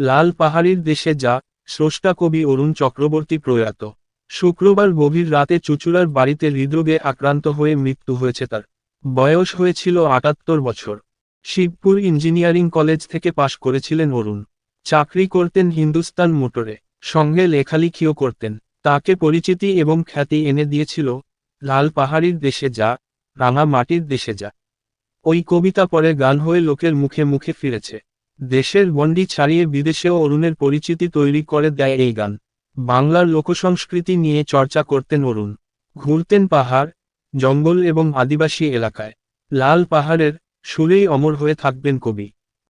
লাল পাহাড়ির দেশে যা স্রষ্টা কবি অরুণ চক্রবর্তী প্রয়াত। শুক্রবার গভীর রাতে চুচুড়ার বাড়িতে হৃদরোগে আক্রান্ত হয়ে মৃত্যু হয়েছে তার। বয়স হয়েছিল আটাত্তর বছর। শিবপুর ইঞ্জিনিয়ারিং কলেজ থেকে পাশ করেছিলেন অরুণ। চাকরি করতেন হিন্দুস্তান মোটরে। সঙ্গে লেখালেখিও করতেন। তাকে পরিচিতি এবং খ্যাতি এনে দিয়েছিল, লাল পাহাড়ির দেশে যা, রাঙা মাটির দেশে যা। ওই কবিতা পরে গান হয়ে লোকের মুখে মুখে ফিরেছে। দেশের গণ্ডি ছাড়িয়ে বিদেশেও অরুণের পরিচিতি তৈরি করে দেয় এই গান। বাংলার লোকসংস্কৃতি নিয়ে চর্চা করতেন অরুণ। ঘুরতেন পাহাড়, জঙ্গল এবং আদিবাসী এলাকায়। লাল পাহাড়ের সুরেই অমর হয়ে থাকবেন কবি।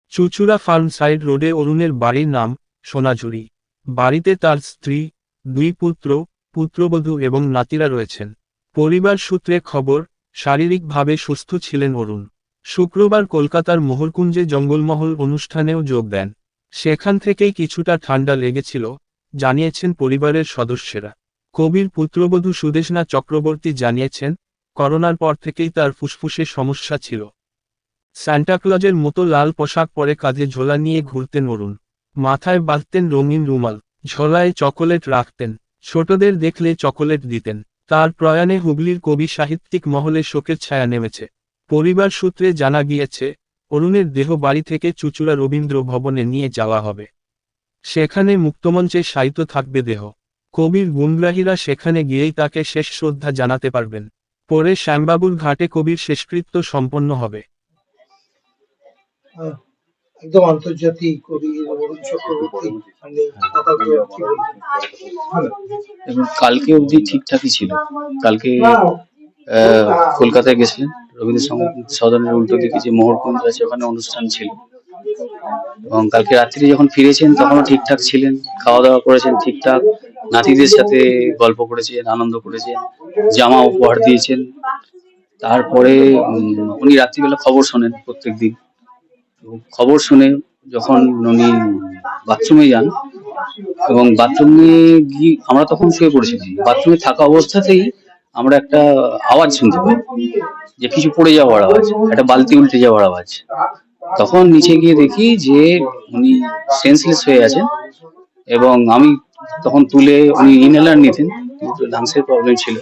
চুচুড়া ফার্ম সাইড রোডে অরুণের বাড়ির নাম সোনাঝুরি। বাড়িতে তার স্ত্রী, দুই পুত্র, পুত্রবধূ এবং নাতিরা রয়েছেন। পরিবার সূত্রে খবর, শারীরিকভাবে সুস্থ ছিলেন অরুণ। শুক্রবার কলকাতার মোহরকুঞ্জে জঙ্গলমহল অনুষ্ঠানেও যোগ দেন। সেখান থেকেই কিছুটা ঠান্ডা লেগেছিল, জানিয়েছেন পরিবারের সদস্যেরা। কবির পুত্রবধূ সুদেশনা চক্রবর্তী জানিয়েছেন, করোনার পর থেকেই তার ফুসফুসে সমস্যা ছিল। স্যান্টাক্লজের মতো লাল পোশাক পরে কাঁধে ঝোলা নিয়ে ঘুরতেন অরুণ। মাথায় বাঁধতেন রঙিন রুমাল, ঝোলায় চকোলেট রাখতেন, ছোটদের দেখলে চকোলেট দিতেন। তার প্রয়াণে হুগলির কবি সাহিত্যিক মহলে শোকের ছায়া নেমেছে। পরিবার সূত্রে জানা গিয়েছে, অরুণের দেহ বাড়ি থেকে চুচুড়া রবীন্দ্র ভবনে নিয়ে যাওয়া হবে। সেখানে মুক্তমঞ্চে সাহিত্য থাকবে দেহ। কবির গুণগ্রাহীরা সেখানে গিয়েই তাকে শেষ শ্রদ্ধা জানাতে পারবেন। পরে শ্যামবাবুর ঘাটে কবির শেষকৃত্য সম্পন্ন হবে। একদম আন্তর্জাতিক কবি অরুণ চক্রবর্তী মানে কালকে অবধি ঠিকঠাকই ছিল। কালকে কলকাতায় গেছিলেন রবীন্দ্র সদনের উল্টো দিকে যে মোহরকুঞ্জ আছে ওখানে অনুষ্ঠান ছিল। এবং কালকে রাত্রি যখন ফিরেছেন তখনও ঠিকঠাক ছিলেন। খাওয়া দাওয়া করেছেন ঠিকঠাক। নাতিদের সাথে গল্প করেছেন আনন্দ করেছেন জামা উপহার দিয়েছেন। তারপরে উম, উনি রাত্রিবেলা খবর শোনেন প্রত্যেকদিন তো খবর শুনে যখন উনি বাথরুমে যান এবং বাথরুমে গিয়ে আমরা তখন শুয়ে পড়েছিলাম। বাথরুমে থাকা অবস্থাতেই আমরা একটা আওয়াজ শুনতে পাই যে কিছু পড়ে যাওয়ার আওয়াজ, একটা বালতি উল্টে যাওয়ার আওয়াজ। তখন নিচে গিয়ে দেখি যে উনি সেন্সলেস হয়ে আছেন এবং আমি তখন তুলে উনি ইনহেলার নিতেন কিন্তু লাংসের প্রবলেম ছিল।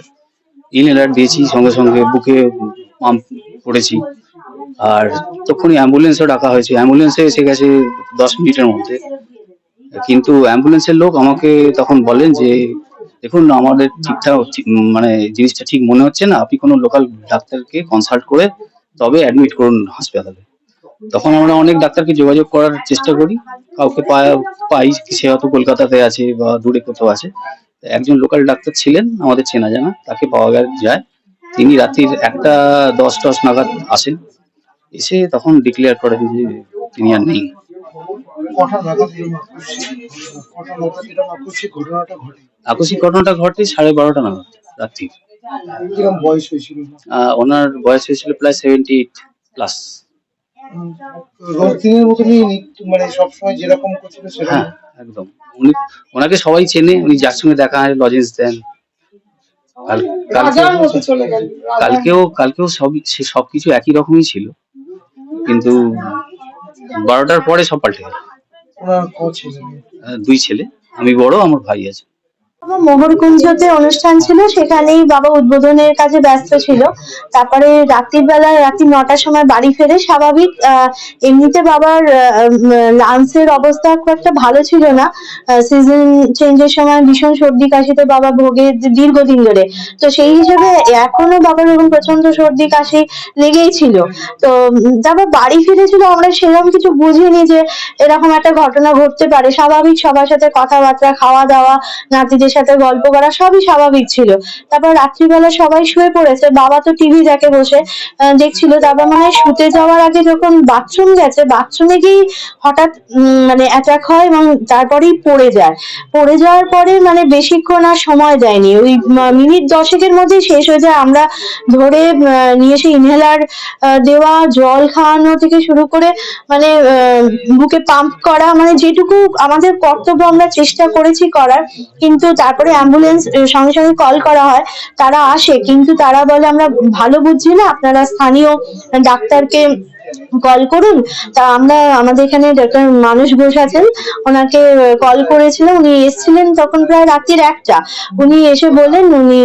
ইনহেলার দিয়েছি, সঙ্গে সঙ্গে বুকে পাম্প করেছি। আর তখনই অ্যাম্বুলেন্সও ডাকা হয়েছে। অ্যাম্বুলেন্সে এসে গেছে দশ মিনিটের মধ্যে। কিন্তু অ্যাম্বুলেন্সের লোক আমাকে তখন বলেন যে, দেখুন, আমাদের ঠিকঠাক, ঠিক- মানে জিনিসটা ঠিক মনে হচ্ছে না। আপনি কোনো লোকাল ডাক্তারকে কনসাল্ট করে তবে অ্যাডমিট করুন হাসপাতালে। তখন আমরা অনেক ডাক্তারকে যোগাযোগ করার চেষ্টা করি। কাউকে পাই সে হয়তো কলকাতাতে আছে বা দূরে কোথাও আছে। একজন লোকাল ডাক্তার ছিলেন, আমাদের চেনা জানা, তাকে পাওয়া যায়। তিনি রাত্রির একটা দশ দশ নাগাদ আসেন। এসে তখন ডিক্লেয়ার করেন যে তিনি আর নেই। আকস্মিক ঘটনাটা ঘটে? সাড়ে বারোটা নাগাদ রাত্রি। বয়স হয়েছিল? আহ, ওনার বয়স হয়েছিল প্রায় সেভেন্টি এইট প্লাস উম, মতনই মানে সবসময় যেরকম করছিল সেরকম। একদম। উনি ওনাকে সবাই চেনে উনি যার সঙ্গে দেখা হয় লজেন্স দেন। কালকেও কালকেও সবই সে সবকিছু একই রকমই ছিল। কিন্তু বারোটার পরে সব পাল্টে গেল। দুই ছেলে আমি বড় আমার ভাই আছে। মোহরকুঞ্জতে অনুষ্ঠান ছিল, সেখানেই বাবা উদ্বোধনের কাজে ব্যস্ত ছিল। তারপরে রাত্রি নটার সময় বাড়ি ফেরে স্বাভাবিক এমনিতে বাবার লাংসের অবস্থা খুব একটা ভালো ছিল না। সিজন চেঞ্জের সময় ভীষণ সর্দি কাশিতে বাবা ভোগে দীর্ঘদিন ধরে। তো সেই হিসেবে এখনও বাবার এরকম প্রচণ্ড সর্দি কাশি লেগেই ছিল। তো তারপর বাড়ি ফিরেছিল আমরা সেরকম কিছু বুঝিনি যে এরকম একটা ঘটনা ঘটতে পারে। স্বাভাবিক সবার সাথে কথাবার্তা খাওয়া দাওয়া নাতিদের সাথে গল্প করা সবই স্বাভাবিক ছিল। তারপর রাত্রিবেলা সবাই শুয়ে পড়েছে। বাবা তো টিভি দেখে বসে দেখছিল। তারপর মানে শুতে যাওয়ার আগে যখন বাথরুম গেছে বাথরুমে গিয়ে হঠাৎ মানে অ্যাটাক হয় এবং তারপরেই পড়ে যায়। পড়ে যাওয়ার পরে মানে বেশিক্ষণ আর সময় দেয়নি। ওই মিনিট দশেকের মধ্যেই শেষ হয়ে যায়। আমরা ধরে নিয়ে এসে ইনহেলার দেওয়া, জল খাওয়ানো থেকে শুরু করে মানে বুকে পাম্প করা মানে যেটুকু আমাদের কর্তব্য আমরা চেষ্টা করেছি করার, কিন্তু তারপরে অ্যাম্বুলেন্স সঙ্গে সঙ্গে কল করা হয়। তারা আসে, কিন্তু তারা বলে, আমরা ভালো বুঝছি না। আপনারা স্থানীয় ডাক্তারকে কল করুন। তা আমরা আমাদের এখানে একটা মানুষ বসে আছেন। ওনাকে কল করেছিলাম। উনি এসেছিলেন তখন প্রায় রাত্রির একটা। উনি এসে বললেন উনি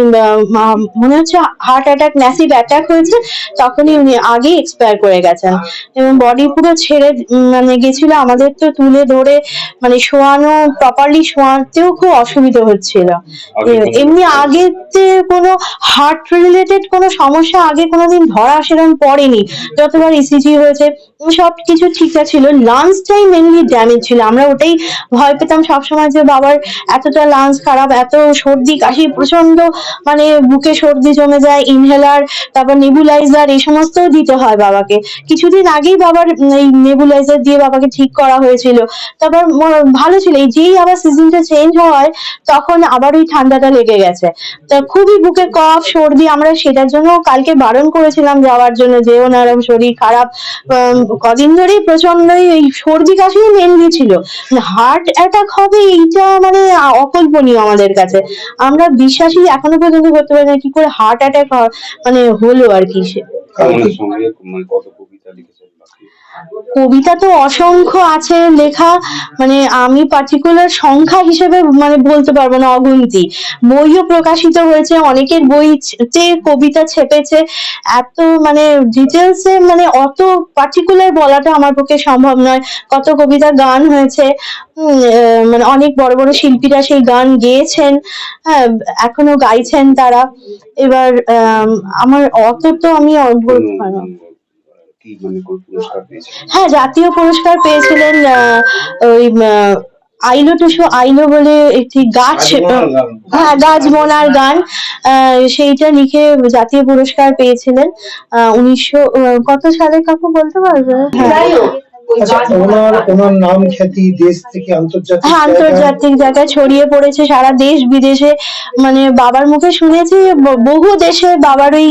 মনে হচ্ছে হার্ট অ্যাটাক ম্যাসিভ অ্যাটাক হয়েছে। তখনই উনি আগেই এক্সপায়ার করে গেছেন। এবং বডি পুরো ছেড়ে মানে গেছিল। আমাদের তো তুলে ধরে মানে শোয়ানো প্রপারলি শোয়াতেও খুব অসুবিধা হচ্ছিল। এমনি আগেতে কোনো হার্ট রিলেটেড কোনো সমস্যা আগে কোনোদিন ধরা সেরকম পড়েনি। যতবার ইসিজি হয়েছে সব কিছু ঠিকঠাক ছিল লাঞ্চটাই মেনলি ড্যামেজ ছিল। আমরা ওটাই ভয় পেতাম সবসময় যে বাবার এতটা লাঞ্চ খারাপ, এত সর্দি, কাশি প্রচণ্ড মানে বুকে সর্দি জমে যায় ইনহেলার তারপর নেবুলাইজার এই সমস্ত দিতে হয় বাবাকে। কিছুদিন আগেই বাবার এই নেবুলাইজার দিয়ে বাবাকে ঠিক করা হয়েছিল। তারপর ভালো ছিল। এই যেই আবার সিজনটা চেঞ্জ হয়, তখন আবার ওই ঠান্ডাটা লেগে গেছে। তা খুবই বুকে কফ সর্দি, আমরা সেটার জন্য কালকে বারণ করেছিলাম যাওয়ার জন্য যেও এরম শরীর খারাপ কদিন ধরেই প্রচণ্ড এই সর্দি কাশি মেনলি ছিল। হার্ট অ্যাটাক হবে এইটা মানে অকল্পনীয় আমাদের কাছে। আমরা বিশ্বাসই এখনও পর্যন্ত করতে পারি না কি করে হার্ট অ্যাটাক মানে হলো আর কি সে। কবিতা তো অসংখ্য আছে লেখা মানে আমি পার্টিকুলার সংখ্যা হিসেবে মানে বলতে পারব না অগুন্তি। বইও প্রকাশিত হয়েছে অনেকের বইতে কবিতা ছেপেছে। এত মানে ডিটেলস মানে অত পার্টিকুলার বলাটা আমার পক্ষে সম্ভব নয়। কত কবিতা গান হয়েছে মানে অনেক বড় বড় শিল্পীরা সেই গান গেয়েছেন হ্যাঁ এখনও গাইছেন তারা। এবার আম, আমার অত তো আমি বলতে পারব কি মানে কোন পুরস্কার পেয়েছেন হ্যাঁ জাতীয় পুরস্কার পেয়েছিলেন আহ, ওই আহ, আইলো টুসু আইলো বলে একটি গাছ হ্যাঁ গাছ বোনার গান আহ, সেইটা লিখে জাতীয় পুরস্কার পেয়েছিলেন আহ, উনিশশো আহ, কত সালে কাকু বলতে পারবে? হ্যাঁ আচ্ছা ওনার ওনার নাম খ্যাতি দেশ থেকে আন্তর্জাতিক হ্যাঁ জায়গায় আন্তর্জাতিক জায়গায় ছড়িয়ে পড়েছে সারা দেশ বিদেশে মানে বাবার মুখে শুনেছি বহু দেশে বাবার ওই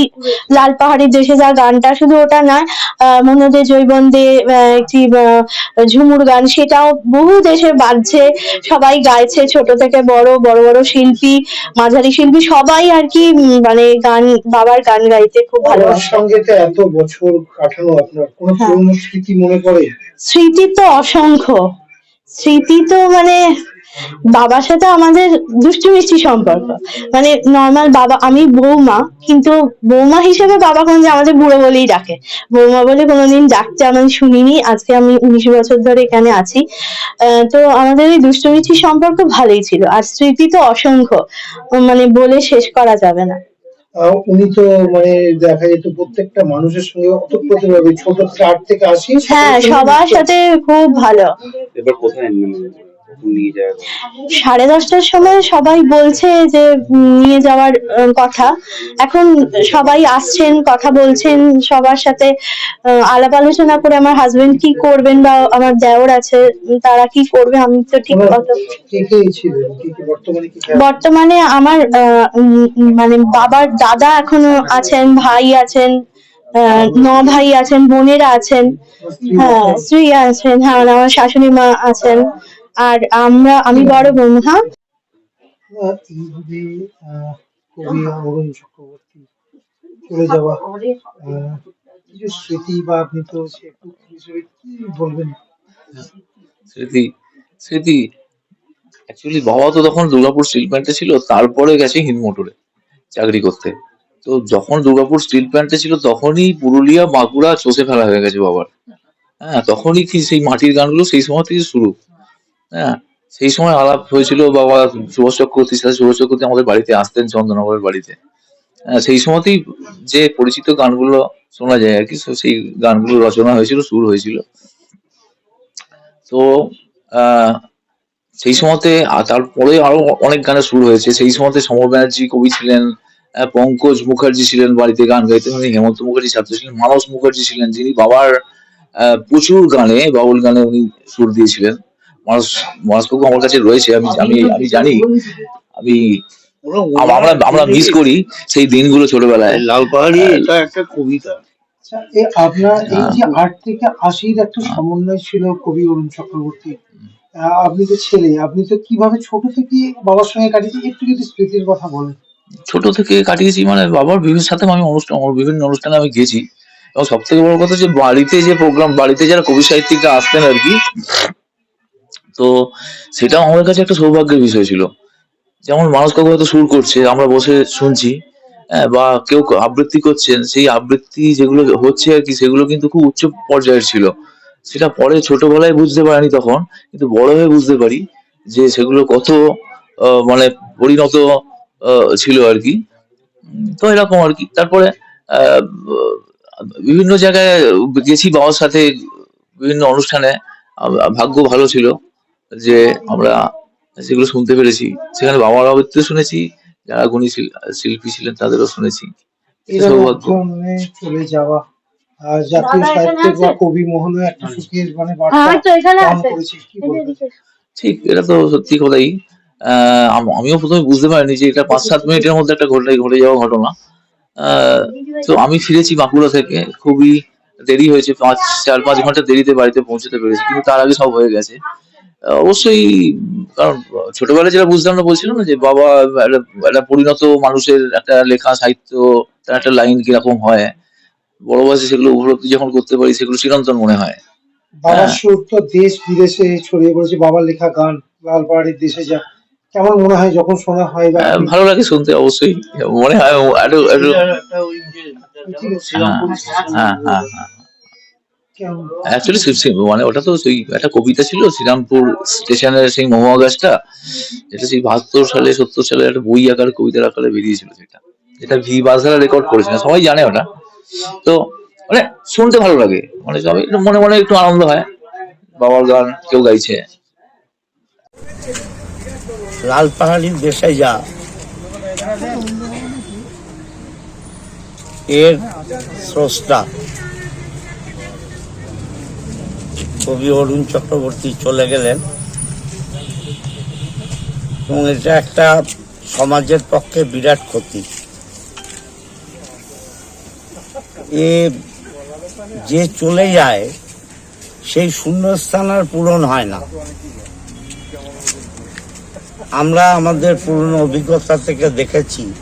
লাল পাহাড়ির দেশে যা গানটা শুধু ওটা নয় আহ, মনোদে জৈবন্দে একটি ঝুমুর গান সেটাও বহু দেশে বাজছে সবাই গাইছে ছোট থেকে বড় বড় বড় শিল্পী মাঝারি শিল্পী সবাই আর কি মানে গান বাবার গান গাইতে খুব ভালোবাসে সঙ্গে এত বছর কাটানো আপনার কোনো হ্যাঁ। স্মৃতি মনে পড়ে স্মৃতি তো অসংখ্য। স্মৃতি তো মানে বাবার সাথে আমাদের দুষ্টু মিষ্টি সম্পর্ক। মানে নর্মাল বাবা, আমি বৌমা, কিন্তু বৌমা হিসেবে বাবা কোনো আমাদের বুড়ো বলেই ডাকে। বৌমা বলে কোনোদিন ডাকতে আমি শুনিনি, আজকে আমি উনিশ বছর ধরে এখানে আছি। তো আমাদের এই দুষ্টু মিষ্টি সম্পর্ক ভালোই ছিল, আর স্মৃতি তো অসংখ্য। মানে বলে শেষ করা যাবে না। উনি তো মানে দেখা যেত প্রত্যেকটা মানুষের সঙ্গে অতপ্রতিভাবে ছোট থেকে আট থেকে আসি হ্যাঁ সবার সাথে খুব ভালো। এবার কোথায় মানে সাড়ে দশটার সময় সবাই বলছে যে নিয়ে যাওয়ার কথা। এখন সবাই আসছেন কথা বলছেন সবার সাথে আলাপ আলোচনা করে আমার হাজবেন্ড কি করবেন বা আমার দেওর আছে তারা কি করবে আমি তো ঠিক বর্তমানে আমার আহ, উম, উম, মানে বাবার দাদা এখনও আছেন ভাই আছেন আহ, ন ভাই আছেন বোনেরা আছেন হ্যাঁ স্ত্রী আছেন হ্যাঁ আমার শাশুড়ি মা আছেন। আর আমরা আমি বড় বোন হ্যাঁ কবি চক্রবর্তী চলে যাওয়া। কিছু স্মৃতি বা আপনি তো কি বলবেন? স্মৃতি স্মৃতি অ্যাকচুয়ালি বাবা তো তখন দুর্গাপুর স্টিল প্ল্যান্টে ছিল তারপরে গেছে হিন্দ মোটরে চাকরি করতে। তো যখন দুর্গাপুর স্টিল প্ল্যান্টে ছিল তখনই পুরুলিয়া বাঁকুড়া চষে ফেলা হয়ে গেছে বাবার। হ্যাঁ তখনই কি সেই মাটির গানগুলো সেই সময় থেকে শুরু। হ্যাঁ সেই সময় আলাপ হয়েছিল বাবা সুভাষ চক্রবর্তীর সাথে সুভাষ চক্রবর্তী আমাদের বাড়িতে আসতেন চন্দ্রনগরের বাড়িতে। হ্যাঁ, সেই সময়তেই যে পরিচিত গানগুলো শোনা যায় আর কি সেই গানগুলো রচনা হয়েছিল সুর হয়েছিল। তো সেই সময়তে তারপরে আরও অনেক গানের সুর হয়েছে। সেই সময়তে সমর ব্যানার্জি কবি ছিলেন আহ, পঙ্কজ মুখার্জি ছিলেন বাড়িতে গান গাইতে মানে হেমন্ত মুখার্জি ছাত্র ছিলেন মানস মুখার্জি ছিলেন যিনি বাবার প্রচুর গানে বাউল গানে উনি সুর দিয়েছিলেন। মানস মানসবাবু আমার কাছে রয়েছে আমি আমি আমি জানি। আমি আমরা আমরা মিস করি সেই দিনগুলো ছোটবেলায়। লাল পাহাড়ি এটা একটা কবিতা। আচ্ছা আপনার এই যে আট থেকে আশির একটা সমন্বয় ছিল কবি অরুণ চক্রবর্তী। আহ, আপনি তো ছেলে আপনি তো কীভাবে ছোট থেকে বাবার সঙ্গে কাটিয়েছেন? একটু যদি স্মৃতির কথা বলেন। ছোট থেকে কাটিয়েছি মানে বাবার বিভিন্ন সাথে আমি অনুষ্ঠান বিভিন্ন অনুষ্ঠানে আমি গেছি। এবং সব থেকে বড় কথা যে বাড়িতে যে প্রোগ্রাম বাড়িতে যারা কবি সাহিত্যিকরা আসতেন আর কি তো সেটাও আমার কাছে একটা সৌভাগ্যের বিষয় ছিল। যেমন মানুষ কাকু হয়তো সুর করছে আমরা বসে শুনছি হ্যাঁ, বা কেউ আবৃত্তি করছেন সেই আবৃত্তি যেগুলো হচ্ছে আর কি সেগুলো কিন্তু খুব উচ্চ পর্যায়ের ছিল। সেটা পরে ছোটবেলায় বুঝতে পারিনি তখন কিন্তু বড় হয়ে বুঝতে পারি যে সেগুলো কত মানে পরিণত ছিল আর কি। তো এরকম আর কি। তারপরে বিভিন্ন জায়গায় গেছি বাবার সাথে বিভিন্ন অনুষ্ঠানে ভাগ্য ভালো ছিল। যে আমরা সেগুলো শুনতে পেরেছি। সেখানে বাবার আবৃত্তি শুনেছি যারা গুণী শিল- শিল্পী ছিলেন তাদেরও শুনেছি। সৌভাগ্য। চলে যাওয়া জাতীয় সাহিত্যিক বা কবি মোহনে একটা সুখের মানে হ্যাঁ ঠিক এটা তো সত্যি কথাই। আমিও প্রথমে বুঝতে পারিনি যে এটা পাঁচ সাত মিনিটের মধ্যে একটা ঘটে ঘটে যাওয়া ঘটনা। আহ, তো আমি ফিরেছি বাঁকুড়া থেকে। খুবই দেরি হয়েছে পাঁচ চার পাঁচ ঘণ্টা দেরিতে বাড়িতে পৌঁছতে পেরেছি কিন্তু তার আগে সব হয়ে গেছে। অবশ্যই কারণ ছোটবেলায় যেটা বুঝতাম না বলছিলাম না যে বাবা একটা পরিণত মানুষের একটা লেখা সাহিত্য তার একটা লাইন কীরকম হয়। বড় বয়সে সেগুলো উপলব্ধি যখন করতে পারি সেগুলো চিরন্তন মনে হয়। বাবার হ্যাঁ। সুর তো দেশ বিদেশে ছড়িয়ে পড়েছে বাবার লেখা গান লাল পাহাড়ির দেশে যা কেমন মনে হয় যখন শোনা হয় বা ভালো লাগে শুনতে অবশ্যই। মনে হয় শ্রীরামপুর স্টেশনে হ্যাঁ। হ্যাঁ হ্যাঁ কেমন অ্যাকচুয়ালি মানে ওটা তো সেই একটা কবিতা ছিল, শ্রীরামপুর স্টেশনের সেই মহুয়া গাছটা। যেটা সেই বাহাত্তর সালে, সত্তর সালে একটা বই আকার, কবিতার আকারে বেরিয়েছিল সেটা। এটা ভি বাজারা রেকর্ড করেছিল, সবাই জানে ওটা। তো মানে শুনতে ভালো লাগে। মানে সবাই একটু মনে মনে একটু আনন্দ হয়। বাবার গান কেউ গাইছে। লাল পাহাড়ির দেশে যা। এর স্রষ্টা। কবি অরুণ চক্রবর্তী চলে গেলেন। এবং এটা একটা সমাজের পক্ষে বিরাট ক্ষতি। এ যে চলে যায়, সেই শূন্যস্থান আর পূরণ হয় না। আমরা আমাদের পুরনো অভিজ্ঞতা থেকে দেখেছি,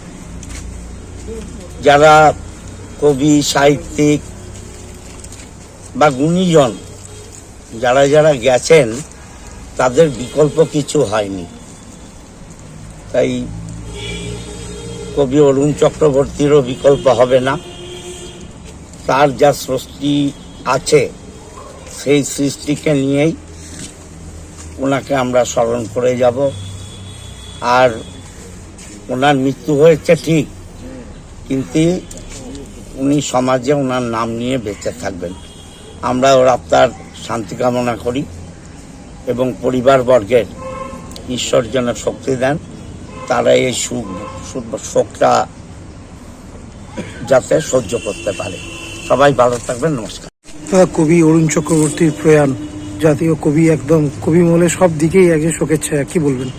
যারা কবি, সাহিত্যিক বা গুণীজন যারা যারা গেছেন, তাদের বিকল্প কিছু হয়নি। তাই কবি অরুণ চক্রবর্তীরও বিকল্প হবে না। তার যা সৃষ্টি আছে, সেই সৃষ্টিকে নিয়েই ওনাকে আমরা স্মরণ করে যাব। আর ওনার মৃত্যু হয়েছে ঠিক, কিন্তু উনি সমাজে ওনার নাম নিয়ে বেঁচে থাকবেন। আমরা ওর আত্মার শান্তি কামনা করি এবং পরিবারবর্গের ঈশ্বর যেন শক্তি দেন তারা এই সুখ শোকটা যাতে সহ্য করতে পারে। সবাই ভালো থাকবেন, নমস্কার। কবি অরুণ চক্রবর্তীর প্রয়াণ, জাতীয় কবি একদম, কবি মহলে সব দিকেই একজন শোকের ছায়া, কি বলবেন?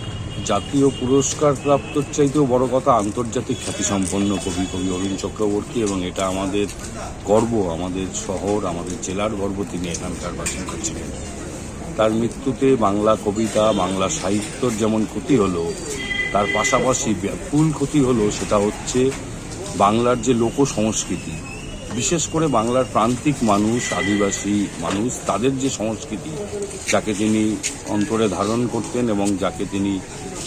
জাতীয় পুরস্কার প্রাপ্তর চাইতেও বড় কথা আন্তর্জাতিক খ্যাতিসম্পন্ন কবি কবি অরুণ চক্রবর্তী এবং এটা আমাদের গর্ব, আমাদের শহর, আমাদের জেলার গর্ব তিনি এখানকার বাসিন্দা ছিলেন। তার মৃত্যুতে বাংলা কবিতা, বাংলা সাহিত্যর যেমন ক্ষতি হলো, তার পাশাপাশি ব্যাকুল ক্ষতি হলো সেটা হচ্ছে বাংলার যে লোক সংস্কৃতি বিশেষ করে বাংলার প্রান্তিক মানুষ, আদিবাসী মানুষ, তাদের যে সংস্কৃতি, যাকে তিনি অন্তরে ধারণ করতেন এবং যাকে তিনি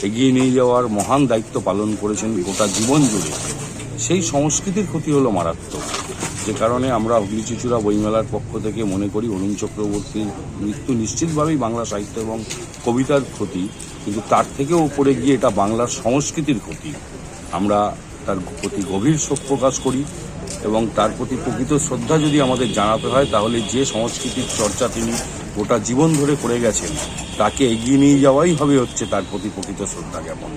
এগিয়ে নিয়ে যাওয়ার মহান দায়িত্ব পালন করেছেন গোটা জীবন জুড়ে। সেই সংস্কৃতির ক্ষতি হলো মারাত্মক। যে কারণে আমরা হুগলিচুচুড়া বইমেলার পক্ষ থেকে মনে করি, অরুণ চক্রবর্তীর মৃত্যু নিশ্চিতভাবেই বাংলা সাহিত্য এবং কবিতার ক্ষতি, কিন্তু তার থেকেও উপরে গিয়ে এটা বাংলার সংস্কৃতির ক্ষতি। আমরা তার প্রতি গভীর শোক প্রকাশ করি এবং তার প্রতি প্রকৃত শ্রদ্ধা যদি আমাদের জানাতে হয়, তাহলে যে সংস্কৃতির চর্চা তিনি গোটা জীবন ধরে করে গেছেন, তাকে এগিয়ে নিয়ে যাওয়াই হবে হচ্ছে তার প্রতি প্রকৃত শ্রদ্ধা জ্ঞাপন।